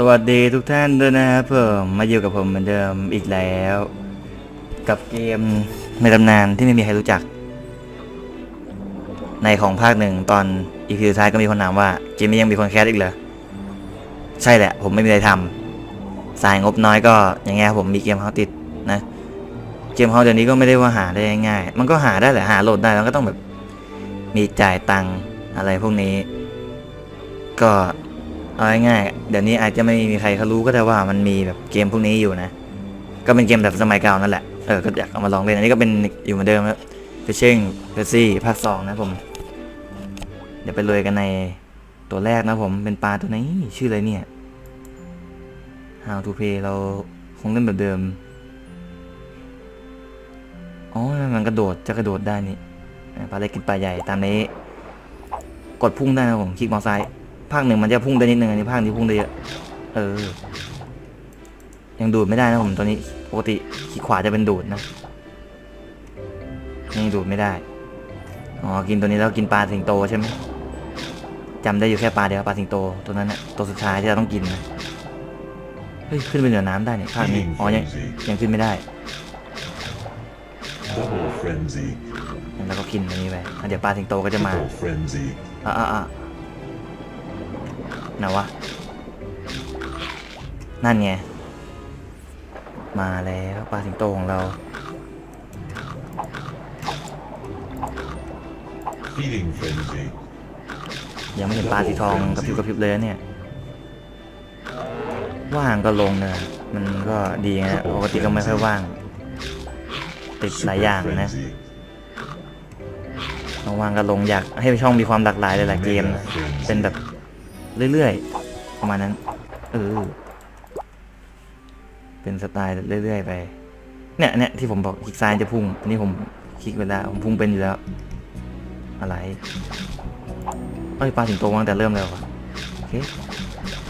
สวัสดีทุกท่านด้วยนะครับผมมาอยู่กับผมเหมือนเดิมอีกแล้ว กับเกมในตำนานที่ไม่มีใครรู้จัก ในของภาคหนึ่งตอนอีพีสุดท้ายก็มีคนถามว่าเกมนี้ยังมีคนแคสอีกเหรอใช่แหละ ผมไม่มีอะไรทำสายงบน้อยก็อย่างเงี้ยผมมีเกมเขาติดนะเกมเขาเดี๋ยวนี้ก็ไม่ได้ว่าหาได้ง่ายมันก็หาได้แหละหาโหลดได้แล้วก็ต้องแบบมีจ่ายตังอะไรพวกนี้ ก็ เอาง่ายๆเดี๋ยวนี้อาจจะไม่มีใครเขารู้ก็ได้ว่ามันมีแบบเกมพวกนี้อยู่นะ ก็เป็นเกมแบบสมัยเก่านั่นแหละ เออ ก็อยากเอามาลองเล่น อันนี้ก็เป็นอยู่เหมือนเดิมครับฟิชชิ่งเพซี่ภาคสองนะผม เดี๋ยวไปเลยกันในตัวแรกนะผม เป็นปลาตัวนี้ชื่ออะไรเนี่ย How to play เราคงเล่นแบบเดิม อ๋อ มันกระโดด จะกระโดดได้นี่ ปลาเล็กกินปลาใหญ่ตามนี้ กดพุ่งได้นะผม คลิกมอซ้าย ภาคหนึ่งมันจะพุ่งได้นิดนึงอันนี้ภาคนี้พุ่งได้เยอะ เออ ยังดูดไม่ได้นะผมตัวนี้ปกติคลิกขวาจะเป็นดูดนะยังดูดไม่ได้ อ๋อ กินตัวนี้แล้วกินปลาสิงโตใช่ไหมจำได้อยู่แค่ปลาเดียวปลาสิงโตตัวนั้นนะตัวสุดท้ายที่เราต้องกินนะเฮ้ยขึ้นไปเหนือน้ำได้เนี่ยภาคนี้ อ๋อยังยังขึ้นไม่ได้ Double frenzy. แล้วก็กินอันนี้ไปอะเดี๋ยวปลาสิงโตก็จะมา Triple frenzy. อะอะ อะไหนวะ นั่นไง มาแล้วปลาสิงโตของเรา Feeding frenzy. ยังไม่เห็นปลาสีทองกระพริบกระพริบเลยนะเนี่ย ว่างก็ลงเนอะมันก็ดีนะปกติก็ไม่ค่อยว่าง ติดหลายอย่างนะ frenzy. ว่างๆก็ลงอยากให้ช่องมีความหลากหลายหลายๆเกมนะเป็นแบบ เรื่อยๆ ประมาณนั้น เออ เป็นสไตล์เรื่อยๆไป เนี่ยเนี่ยที่ผมบอกคลิกซ้ายจะพุ่ง อันนี้ผมคลิกไปแล้วผมพุ่งเป็นอยู่แล้ว อะไรเอ้ยปลาถึงโตมาตั้งแต่เริ่มแล้ววะโอเค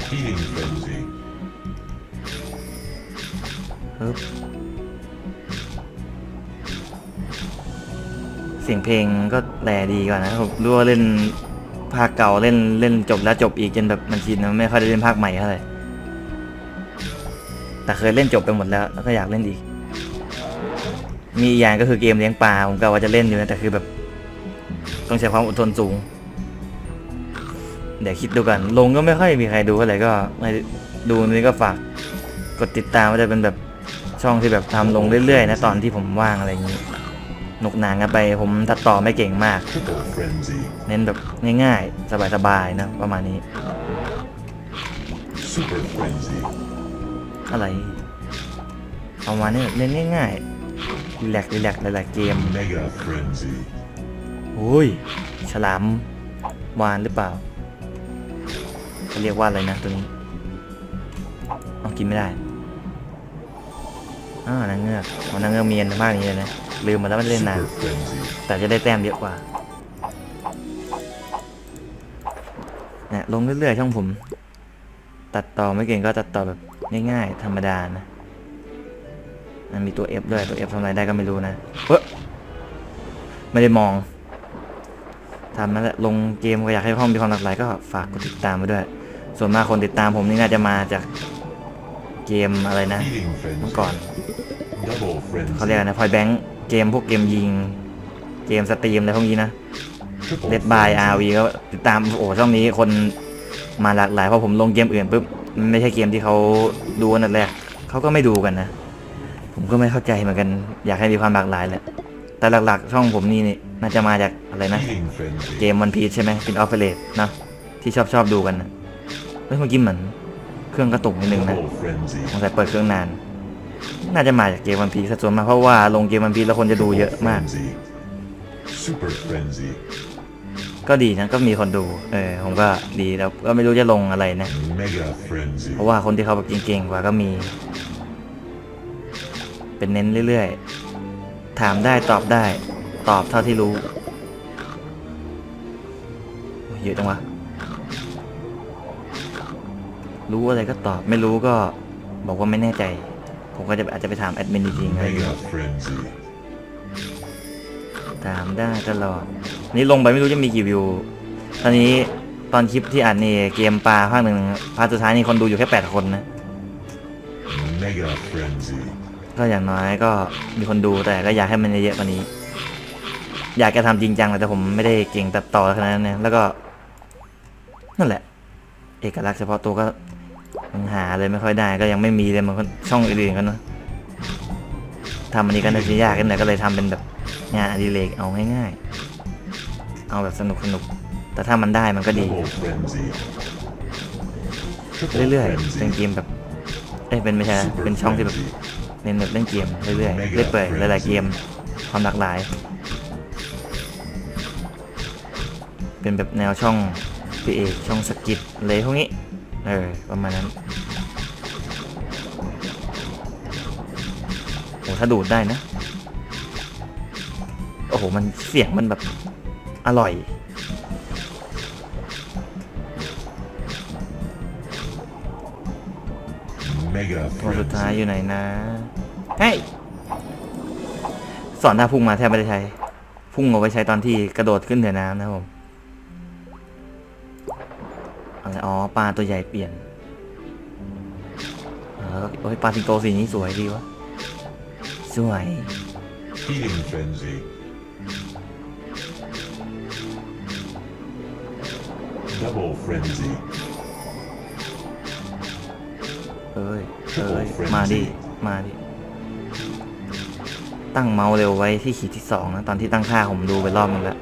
Feeding frenzy. ปึ๊บเสียงเพลงก็แลดีกว่านะผมรู้ว่าเล่น ภาคเก่าเล่นเล่นจบแล้วจบอีกจนแบบมันชินนไม่ค่อยได้เล่นภาคใหม่เท่าไหร่แต่เคยเล่นจบไปหมดแล้วแล้วก็อยากเล่นอีก มีอีกอย่างก็คือเกมเลี้ยงปลาผมก็ว่าจะเล่นอยู่นะแต่คือแบบ ต้องใช้ความอดทนสูง เดี๋ยวคิดดูกัน ลงก็ไม่ค่อยมีใครดูเท่าไหร่ก็ไม่ดูนี่ก็ฝากกดติดตามว่าจะเป็นแบบช่องที่แบบทำลงเรื่อยๆนะตอนที่ผมว่างอะไรอย่างนี้ หนุกหนานกันไปผมตัดต่อไม่เก่งมาก เน้นแบบง่ายๆ สบายๆ นะ ประมาณนี้ อะไรประมาณนี้เล่นง่ายๆรีแลกรีแลกหลายๆเกมโอ้ย ฉลามวานหรือเปล่าเขาเรียกว่าอะไรนะตัวนี้เอากินไม่ได้ อ่านางเงือกนางเงือกเมียนมากนี้เลยนะลืมมาแล้วมันเล่นนานแต่จะได้แต้มเยอะกว่าเนี่ยลงเรื่อยๆช่องผม ตัดต่อไม่เก่งก็ตัดต่อแบบง่ายๆ ธรรมดานะมันมีตัว F ด้วยตัว F ทำอะไรได้ก็ไม่รู้นะเฮ้ยไม่ได้มองทำนั่นแหละลงเกมก็อยากให้ห้องมีความหลากหลายก็ฝากกดติดตามไปด้วย ส่วนมากคนติดตามผมนี่น่าจะมาจาก เกมอะไรนะ Feeding เมื่อ frenzy. ก่อน Double เขาเรียก frenzy. อะไรนะพอยแบงค์เกมพวกเกมยิง เกมสตรีมอะไรพวกนี้นะ Triple เลดบายอา frenzy. วีก็ติดตามโอ้ช่องนี้คนมาหลากหลายเพราะผมลงเกมอื่นปุ๊บมันไม่ใช่เกมที่เขาดูอันดับแรกเขาก็ไม่ดูกันนะ ผมก็ไม่เข้าใจเหมือนกัน อยากให้มีความหลากหลายแหละแต่หลักๆ ช่องผมนี่นี่น่าจะมาจากอะไรนะ Feeding frenzy. เกมวันพีชใช่ไหมเป็นออฟเฟลตนะที่ชอบชอบดูกันนะเฮ้ยเมื่อกี้เหมือน เครื่องกระตุกนิดนึงนะ Double frenzy. สงสัยเปิดเครื่องนาน น่าจะมาจากเกมวันพีซะส่วนมากเพราะว่าลงเกมวันพีแล้วคนจะดูเยอะมาก Frenzy. Super frenzy. ก็ดีนะก็มีคนดู เออผมก็ดีแล้วก็ไม่รู้จะลงอะไรนะ Mega frenzy. เพราะว่าคนที่เขาแบบเก่งๆกว่าก็มี เป็นเน้นเรื่อยๆ ถามได้ตอบได้ ตอบเท่าที่รู้โอ้ยเยอะจังวะ รู้อะไรก็ตอบ ไม่รู้ก็บอกว่าไม่แน่ใจ ผมก็จะอาจจะไปถามแอดมินจริงๆอะไรอย่างเงี้ย Mega frenzy. ถามได้ตลอด นี่ลงไปไม่รู้จะมีกี่วิว ตอนนี้ตอนคลิปที่อ่านนี่เกมปลาภาคหนึ่งภาคสุดท้ายนี่คนดูอยู่แค่แปดคนนะ Mega Frenzy. ก็อย่างน้อยก็มีคนดูแต่ก็อยากให้มันเยอะๆกว่านี้ อยากจะทำจริงจังแต่ผมไม่ได้เก่งตัดต่อขนาดนั้นนะแล้วก็ นั่นแหละ เอกลักษณ์เฉพาะตัวก็ ยังหาเลยไม่ค่อยได้ก็ยังไม่มีเลยมันช่องอื่นๆกันเนะทำอันนี้ก็น่าจะยากกันหน่อยก็เลยทำเป็นแบบงานอดิเรกเอาง่ายๆ เอาแบบสนุกสนุก แต่ถ้ามันได้มันก็ดี เรื่อยๆ เป็นเกมแบบ เอ้ยเป็นไม่ใช่ เป็นช่องที่แบบเน้นแบบเล่นเกมเรื่อยๆ เรื่อยเปื่อยหลายๆเกมความหลากหลาย เป็นแบบแนวช่องพีเอช่องสกิทอะไรพวกนี้ เออ ประมาณนั้นโอ้ถ้าดูดได้นะ โอ้โห มันเสียงมันแบบ อร่อย Mega ตัวสุดท้ายอ Frenzy. ยู่ไหนนะ เฮ้ย สอนท่าพุ่งมาแทบไม่ได้ใช้ พุ่งเอาไว้ใช้ตอนที่กระโดดขึ้นเหนือน้ำนะครับผม อะไร อ๋อ ปลาตัวใหญ่เปลี่ยนแล้วก็โอ้ยปลาสิงโตสีนี้สวยดีวะ สวย Healing Frenzy. Double Frenzy. เอ้ยเอ้ย มาดิ มาดิ ตั้งเมาส์เร็วไว้ที่ขีดที่สองนะ ตอนที่ตั้งค่าผมดูไปรอบนึงแล้ว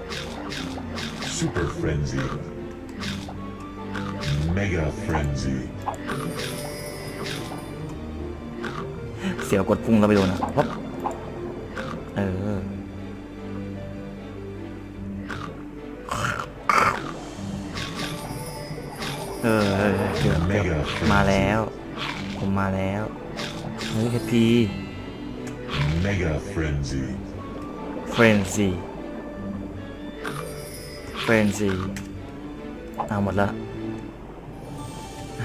Super Frenzy. Mega Frenzy. เสียวกดพุ่งแล้วไปโดนอะป๊บเออ เออเออเกือบเกือบ Mega มา Frenzy. แล้ว ผมมาแล้วเฮ้ยเฮพี Mega Frenzy. เฟรนซีเฟรนซีเอาหมดละ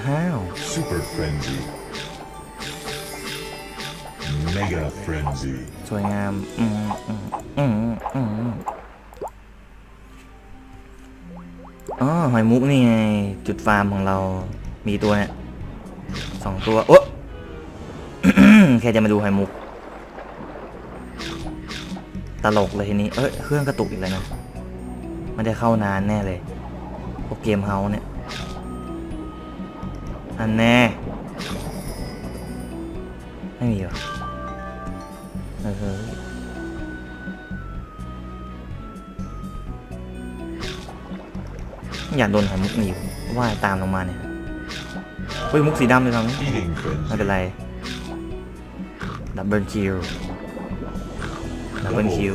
อ้าว Super Frenzy. Mega Frenzy. สวยงาม อืมอืมอืมอืมอ๋อหอยมุกนี่ไง จุดฟาร์มของเรา มีตัวเนี่ยสองตัว โอ๊ะแค่จะมาดูหอยมุก ตลกเลยทีนี้ เอ้ย เครื่องกระตุกอีกแล้วนะ ไม่ได้เข้านานแน่เลยพวกเกมเฮาส์เนี่ย อันแน่ ไม่มีหรอเออเฮ้ยอยากโดนหอยมุกหนีบว่ายตามลงมาเนี่ยเฮ้ยมุกสีดำเลยครับ Healing ไม่เป็นไรดับเบิลคิวดับเบิลคิว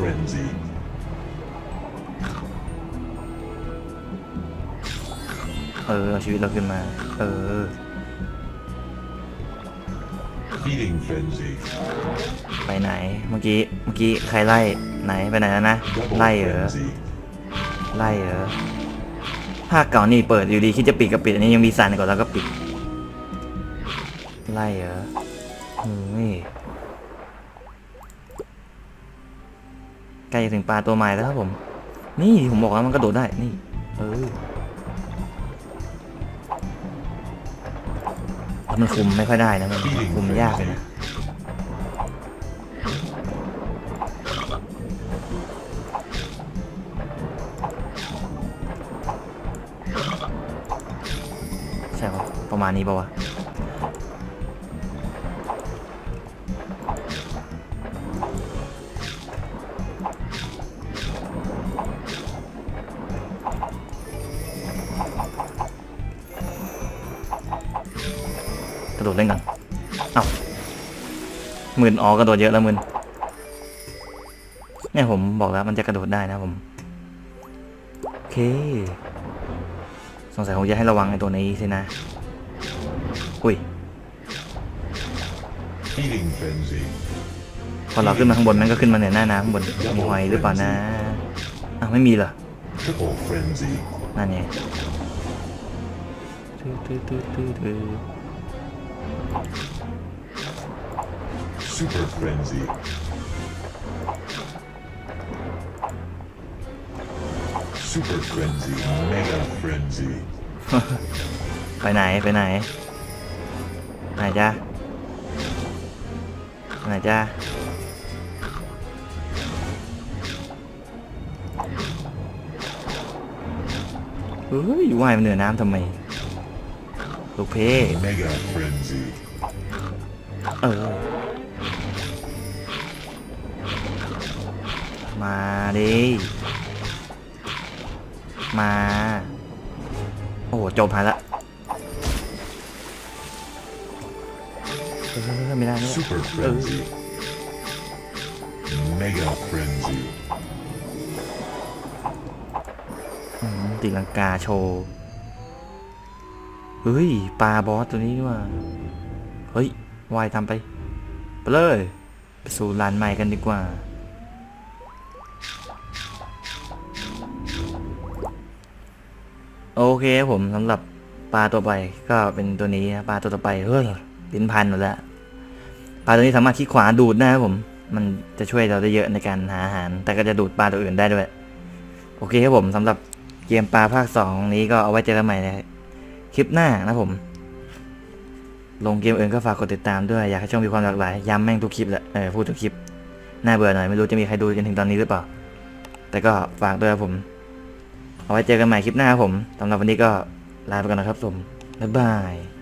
เออเอาชีวิตเราขึ้นมา เออ Healing Frenzy. ไปไหน เมื่อกี้ เมื่อกี้ใครไล่ไหนไปไหนแล้วนะ Double ไล่เหรอ Frenzy. ไล่เหรอ ภาคเก่านี่เปิดอยู่ดีคิดจะปิดก็ปิดอันนี้ยังมีสั่นก่อนแล้วก็ปิด ไล่เหรอเฮ้ยใกล้จะถึงปลาตัวใหม่แล้วครับผม นี่ผมบอกแล้วมันกระโดดได้ นี่ เออ มันคุมไม่ค่อยได้นะมันคุมยากเลยนะใช่ปะประมาณนี้ปะวะ ระโดดเล่นกันเอ้าหมื่นอ๋อกระโดดเยอะแล้วหมื่นเนี่ยผมบอกแล้วมันจะกระโดดได้นะผม โอเค สงสัยผมจะให้ระวังไอ้ตัวนี้สินะ อุ้ย Healing Frenzy. พอเราขึ้นมาข้างบนมันก็ขึ้นมาเหนือหน้าน้ำข้างบนมีหอยหรือเปล่านะอ้าวไม่มีเหรอ Triple Frenzy. นั่นไง Super Frenzy. Super Frenzy. Mega Frenzy. ไปไหนไปไหนไหนจ้าไหนจ้า เฮ้ยว่ายมันเหนือน้ำทำไม ลูกเพ่ Mega Frenzy. เออ มาดิ มา โอ้โหจบหายละเออไม่ได้ไม่ได้ Super Frenzy. Mega Frenzy. อืมตีลังกาโชว์ เฮ้ยปลาบอสตัวนี้นี่ว่า เฮ้ยวายทำไป ไปเลยไปสู่ลานใหม่กันดีกว่า โอเคครับผมสำหรับปลาตัวไปก็เป็นตัวนี้นะปลาตัวต่อไปเฮ้ยลิ้นพันหมดแล้วปลาตัวนี้สามารถคลิกขวาดูดได้ครับผม มันจะช่วยเราได้เยอะในการหาอาหาร แต่ก็จะดูดปลาตัวอื่นได้ด้วย โอเคครับผมสำหรับเกมปลาภาคสองนี้ก็เอาไว้เจอกันใหม่ใน คลิปหน้านะผม ลงเกมอื่นก็ฝากกดติดตามด้วย อยากให้ช่องมีความหลากหลาย ย้ำแม่งทุกคลิปแหละเออพูดทุกคลิป น่าเบื่อหน่อย ไม่รู้จะมีใครดูจนถึงตอนนี้หรือเปล่า แต่ก็ฝากด้วยครับผม เอาไว้เจอกันใหม่คลิปหน้าครับผมสำหรับวันนี้ก็ลาไปก่อนนะครับผมบ๊ายบาย